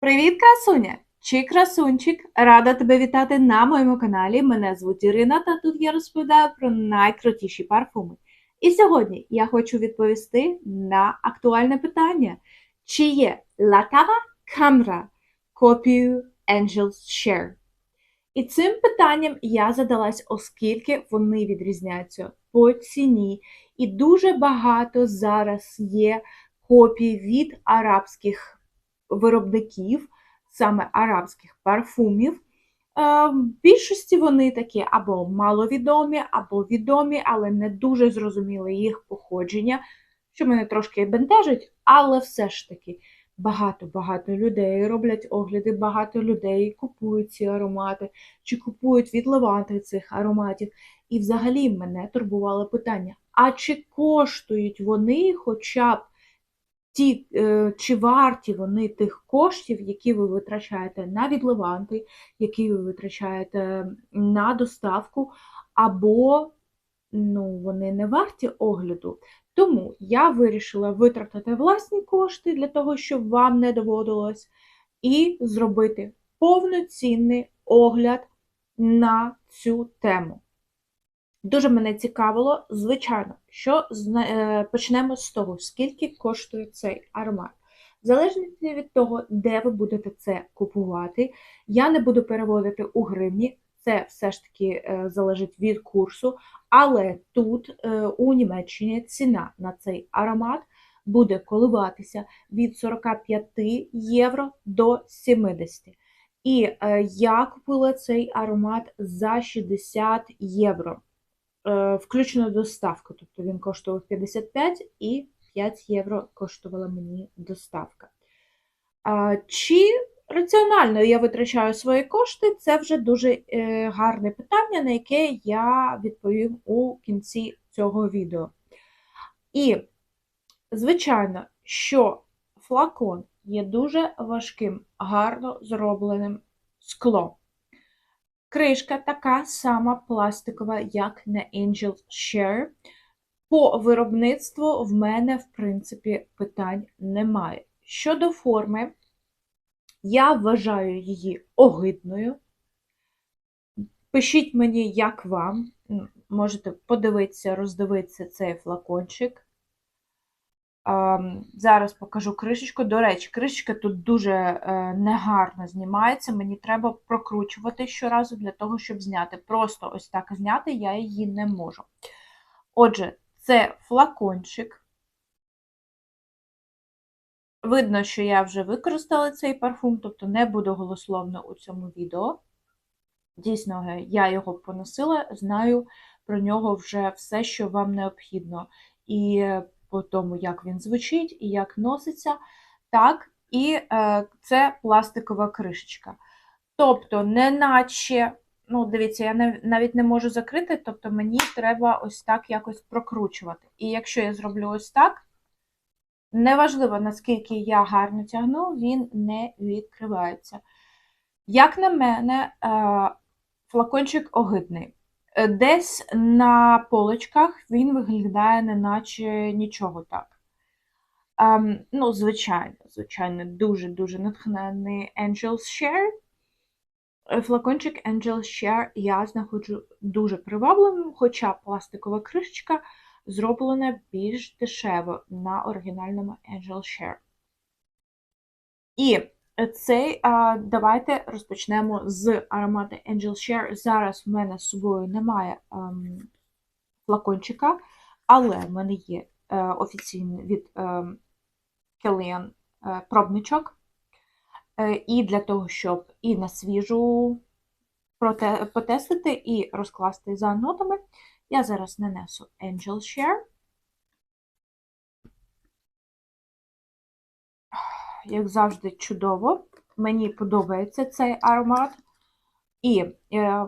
Привіт, красуня! Чи красунчик? Рада тебе вітати на моєму каналі. Мене звуть Ірина, та тут я розповідаю про найкрутіші парфуми. І сьогодні я хочу відповісти на актуальне питання: чи є Cava Camera копією Angel's Share? І цим питанням я задалась, оскільки вони відрізняються по ціні, і дуже багато зараз є копій від арабських виробників, саме арабських парфумів. Е, В більшості вони такі або маловідомі, або відомі, але не дуже зрозуміли їх походження, що мене трошки бентежить, але все ж таки багато-багато людей роблять огляди, багато людей купують ці аромати, чи купують від Леванти цих ароматів. І взагалі мене турбувало питання: а чи коштують вони хоча б ті, е, чи варті вони тих коштів, які ви витрачаєте на відливанти, які ви витрачаєте на доставку, або ну, вони не варті огляду. Тому я вирішила витратити власні кошти для того, щоб вам не доводилось, і зробити повноцінний огляд на цю тему. Дуже мене цікавило, звичайно, що е, почнемо з того, скільки коштує цей аромат. В залежності від того, де ви будете це купувати, я не буду переводити у гривні, це все ж таки е, залежить від курсу, але тут е, у Німеччині ціна на цей аромат буде коливатися від 45 євро до 70. І я купила цей аромат за 60 євро е, включно доставка. Тобто він коштував 55 і 5 євро коштувала мені доставка. Чи раціонально я витрачаю свої кошти? Це вже дуже е, гарне питання, на яке я відповім у кінці цього відео. І, звичайно, що флакон є дуже важким, гарно зробленим склом. Кришка така сама пластикова, як на Angel Share. По виробництву в мене, в принципі, питань немає. Щодо форми, я вважаю її огидною. Пишіть мені, як вам. Можете подивитися, роздивитися цей флакончик. Зараз покажу кришечку. До речі, кришечка тут дуже е, негарно знімається. Мені треба прокручувати щоразу для того, щоб зняти. Просто ось так зняти я її не можу. Отже, це флакончик. Видно, що я вже використала цей парфум, тобто не буду голословно у цьому відео. Дійсно, е, я його поносила, знаю про нього вже все, що вам необхідно. І е, по тому, як він звучить і як носиться. Так, і е, це пластикова кришечка. Тобто, не наче, ну, дивіться, я навіть не можу закрити, тобто мені треба ось так якось прокручувати. І якщо я зроблю ось так, неважливо, наскільки я гарно тягну, він не відкривається. Як на мене, е, флакончик огидний. Е, Десь на полочках він виглядає, неначе нічого так. Ем, ну, звичайно, звичайно, дуже-дуже натхнений Angel's Share. Е, Флакончик Angel's Share я знаходжу дуже привабливим, хоча пластикова кришечка зроблена більш дешево на оригінальному Angel Share. І цей, а, давайте розпочнемо з аромату Angel Share. Зараз в мене з собою немає ем, флакончика, але в мене є е, офіційний від ем, Kellyanne е, пробничок. Е, і для того, щоб і на свіжу проте, потестити і розкласти за нотами, я зараз нанесу Angel Share. Як завжди, чудово. Мені подобається цей аромат. І е,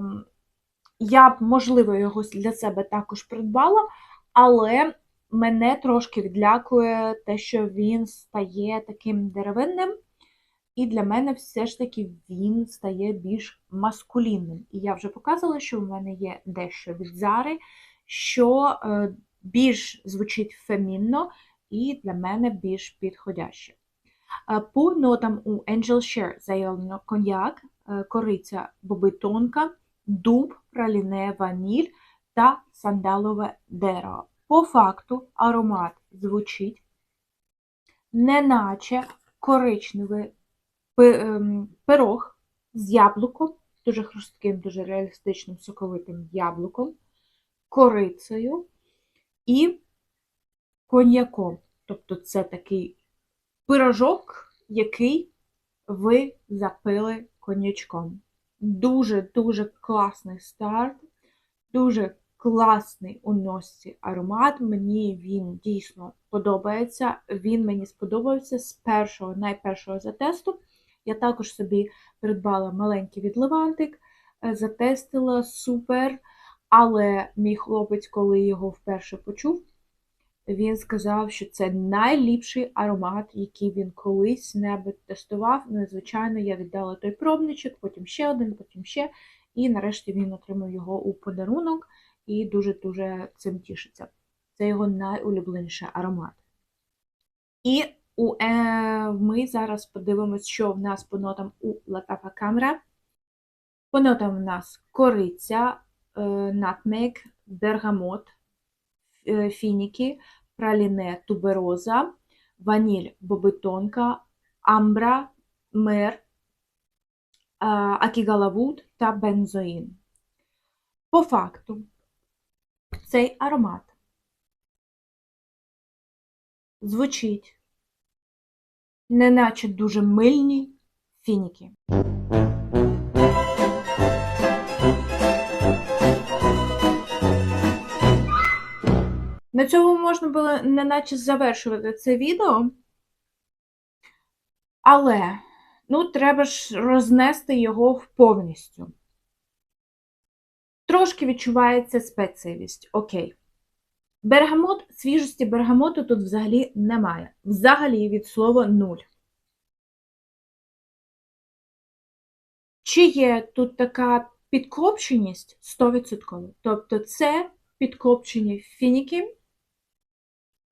я б, можливо, його для себе також придбала, але мене трошки відлякує те, що він стає таким деревинним, і для мене все ж таки він стає більш маскулінним. І я вже показувала, що в мене є дещо від Зари, що більш звучить фемінно і для мене більш підходяще. По нотам у Angel Share заявлено коньяк, е, кориця боби тонка, дуб, праліне, ваніль та сандалове дерево. По факту аромат звучить неначе коричневий ем, пирог з яблуком, дуже хрустким, дуже реалістичним соковитим яблуком, корицею і коньяком. Тобто це такий пирожок, який ви запили коньячком. Дуже-дуже класний старт, дуже класний у носці аромат. Мені він дійсно подобається. Він мені сподобався з першого, найпершого затесту. Я також собі придбала маленький відливантик, е, затестила супер. Але мій хлопець, коли його вперше почув, він сказав, що це найліпший аромат, який він колись небудь тестував. Ну і звичайно, я віддала той пробничок, потім ще один, потім ще. І нарешті він отримав його у подарунок і дуже-дуже цим тішиться. Це його найулюбленіший аромат. І у, е, ми зараз подивимось, що в нас по нотам у Латафа Камера. По нотам в нас кориця, е, натмек, бергамот, е, фініки, праліне, тубероза, ваніль, бобитонка, амбра, мер, акігалавуд та бензоїн. По факту, цей аромат звучить неначе дуже мильні фініки. На цьому можна було неначе завершувати це відео. Але, ну, треба ж рознести його повністю. Трошки відчувається спецієвість, окей. Бергамот, свіжості бергамоту тут взагалі немає. Взагалі від слова нуль. Чи є тут така підкопченість 100%? Тобто це підкопчені фініки,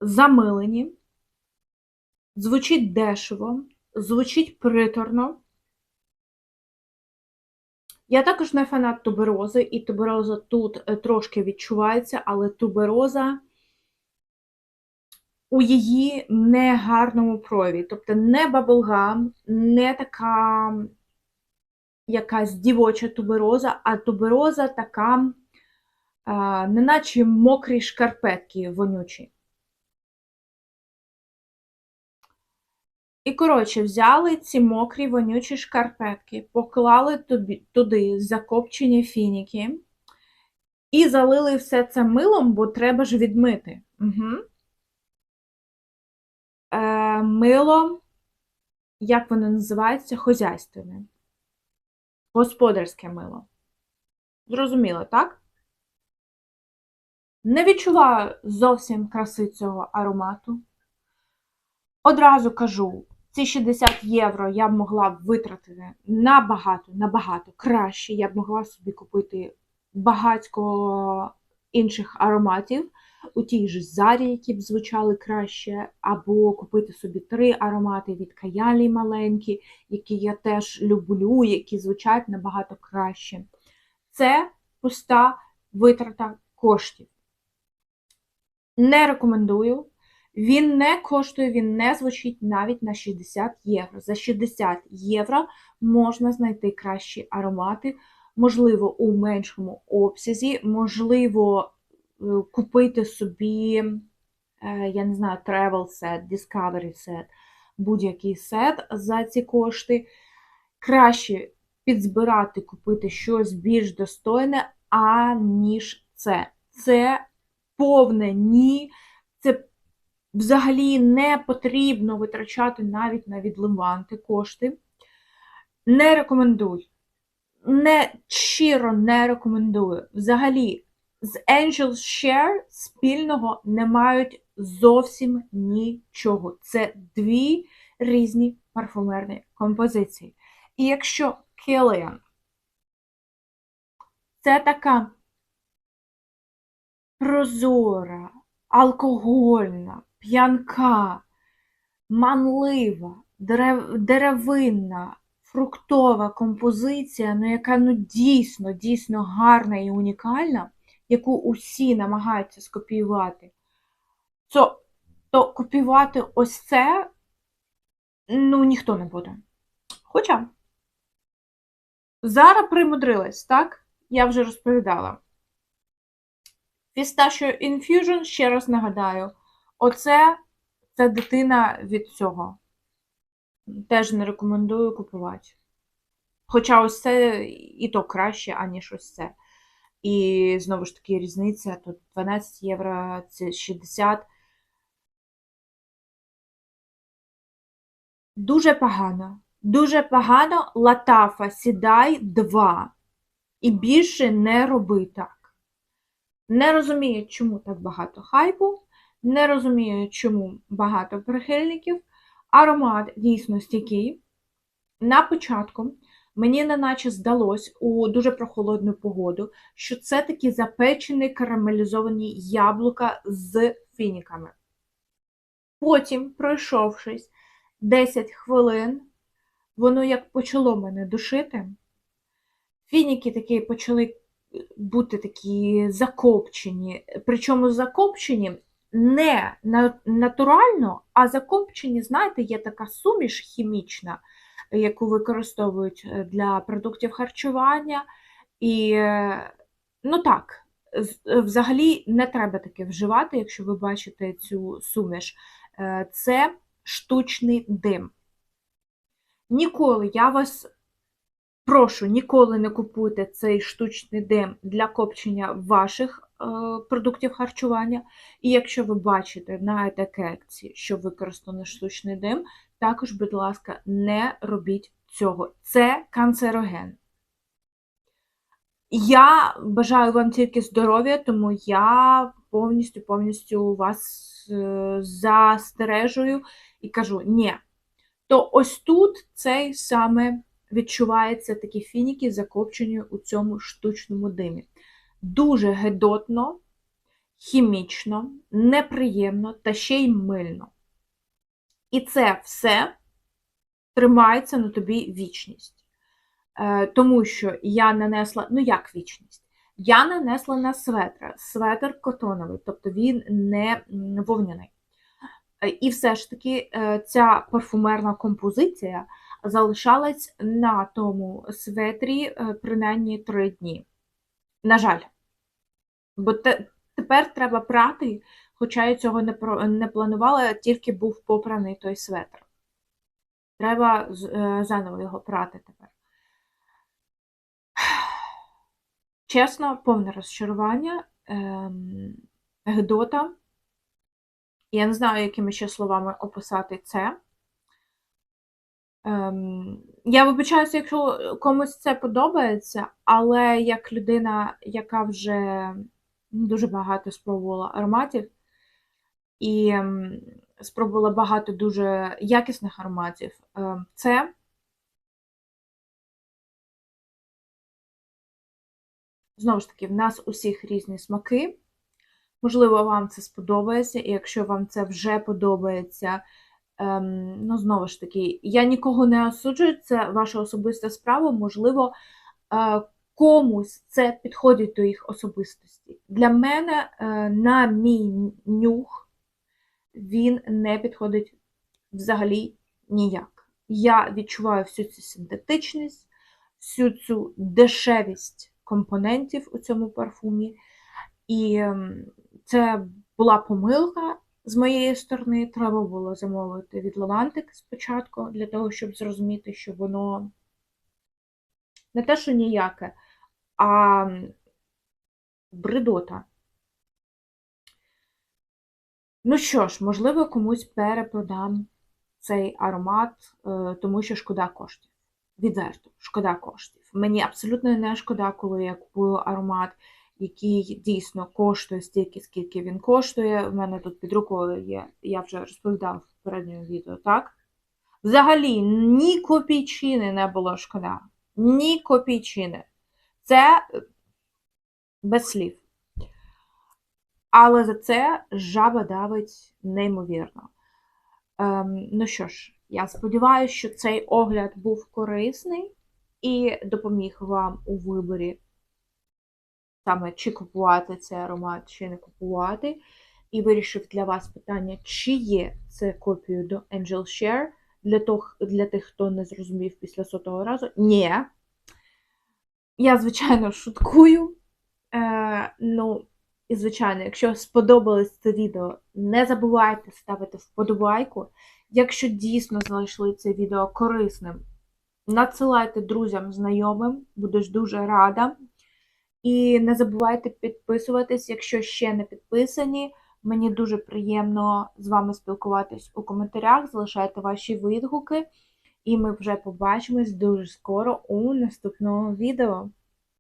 замилені, звучить дешево, звучить приторно. Я також не фанат туберози, і тубероза тут е, трошки відчувається, але тубероза у її негарному прояві. Тобто не баблгам, не така якась дівоча тубероза, а тубероза така, а, неначе мокрі шкарпетки вонючі. І, коротше, взяли ці мокрі вонючі шкарпетки, поклали туди закопчені фініки і залили все це милом, бо треба ж відмити. Угу. Е, мило, як воно називається, хозяйственне. Господарське мило. Зрозуміло, так? Не відчуваю зовсім краси цього аромату. Одразу кажу, ці 60 євро я б могла б витратити набагато, набагато краще. Я б могла собі купити багатько інших ароматів у тій же зарі, які б звучали краще, або купити собі три аромати від Каялі маленькі, які я теж люблю, які звучать набагато краще. Це пуста витрата коштів. Не рекомендую. Він не коштує, він не звучить навіть на 60 євро. За 60 євро можна знайти кращі аромати, можливо, у меншому обсязі, можливо, е, купити собі, е, я не знаю, travel set, discovery set, будь-який сет за ці кошти. Краще підзбирати, купити щось більш достойне, аніж це. Це повне ні. Це взагалі не потрібно витрачати навіть на відливанти кошти. Не рекомендую. Не щиро не рекомендую. Взагалі, з Angel Share спільного не мають зовсім нічого. Це дві різні парфумерні композиції. І якщо Kilian це така прозора, алкогольна, п'янка, манлива, дерев, деревинна, фруктова композиція, ну, яка ну, дійсно, дійсно гарна і унікальна, яку усі намагаються скопіювати, то, то копіювати ось це ну, ніхто не буде. Хоча Зара примудрилась, так? Я вже розповідала. Pistachio Infusion, ще раз нагадаю, оце це дитина від цього. Теж не рекомендую купувати. Хоча ось це і то краще, аніж ось це. І знову ж таки різниця тут 12 євро, це 60. Дуже погано. Дуже погано латафа сідай 2. І більше не роби так. Не розумію, чому так багато хайпу, не розумію, чому багато прихильників. Аромат дійсно стійкий. На початку мені неначе здалось у дуже прохолодну погоду, що це такі запечені карамелізовані яблука з фініками. Потім, пройшовшись 10 хвилин, воно як почало мене душити. Фініки такі почали бути такі закопчені, причому закопчені не натурально, а закопчені, знаєте, є така суміш хімічна, яку використовують для продуктів харчування. І, ну так, взагалі не треба таке вживати, якщо ви бачите цю суміш. Це штучний дим. Ніколи я вас прошу, ніколи не купуйте цей штучний дим для копчення ваших е, продуктів харчування. І якщо ви бачите на етикетці, що використано штучний дим, також, будь ласка, не робіть цього. Це канцероген. Я бажаю вам тільки здоров'я, тому я повністю повністю вас е, застережую і кажу, ні, то ось тут цей саме відчувається такі фініки, закопчені у цьому штучному димі. Дуже гедотно, хімічно, неприємно та ще й мильно. І це все тримається на тобі вічність. Е, тому що я нанесла, ну як вічність? Я нанесла на светр, светр котоновий, тобто він не вовняний. Е, і все ж таки е, ця парфумерна композиція залишалась на тому светрі принаймні три дні. На жаль, бо те, тепер треба прати, хоча я цього не не планувала, тільки був попраний той светр. Треба заново його прати тепер. Чесно, повне розчарування, ем, Гедота. Я не знаю, якими ще словами описати це. Ем, Я вибачаюся, якщо комусь це подобається, але як людина, яка вже дуже багато спробувала ароматів, і ем, спробувала багато дуже якісних ароматів, ем, це знову ж таки, в нас усіх різні смаки. Можливо, вам це сподобається, і якщо вам це вже подобається, ем, ну, знову ж таки, я нікого не осуджую, це ваша особиста справа, можливо, е, комусь це підходить до їх особистості. Для мене, е, на мій нюх, він не підходить взагалі ніяк. Я відчуваю всю цю синтетичність, всю цю дешевість компонентів у цьому парфумі. І ем, це була помилка з моєї сторони. Треба було замовити від Лавантик спочатку, для того, щоб зрозуміти, що воно не те, що ніяке, а бредота. Ну що ж, можливо, комусь перепродам цей аромат, е, тому що шкода коштів. Відверто, шкода коштів. Мені абсолютно не шкода, коли я купую аромат який дійсно коштує стільки, скільки він коштує. У мене тут під рукою є, я вже розповідав в попередньому відео, так? Взагалі, ні копійчини не було шкода. Ні копійчини. Це без слів. Але за це жаба давить неймовірно. Ем, Ну що ж, Я сподіваюся, що цей огляд був корисний і допоміг вам у виборі саме чи купувати цей аромат, чи не купувати. І вирішив для вас питання, чи є це копією до Angel Share. Для, тох, для тих, хто не зрозумів після сотого разу. Ні. Я, звичайно, шуткую. Е, ну, і, звичайно, якщо сподобалось це відео, не забувайте ставити вподобайку. Якщо дійсно знайшли це відео корисним, надсилайте друзям, знайомим, будеш дуже рада. І не забувайте підписуватись, якщо ще не підписані. Мені дуже приємно з вами спілкуватись у коментарях. Залишайте ваші відгуки, і ми вже побачимось дуже скоро у наступному відео.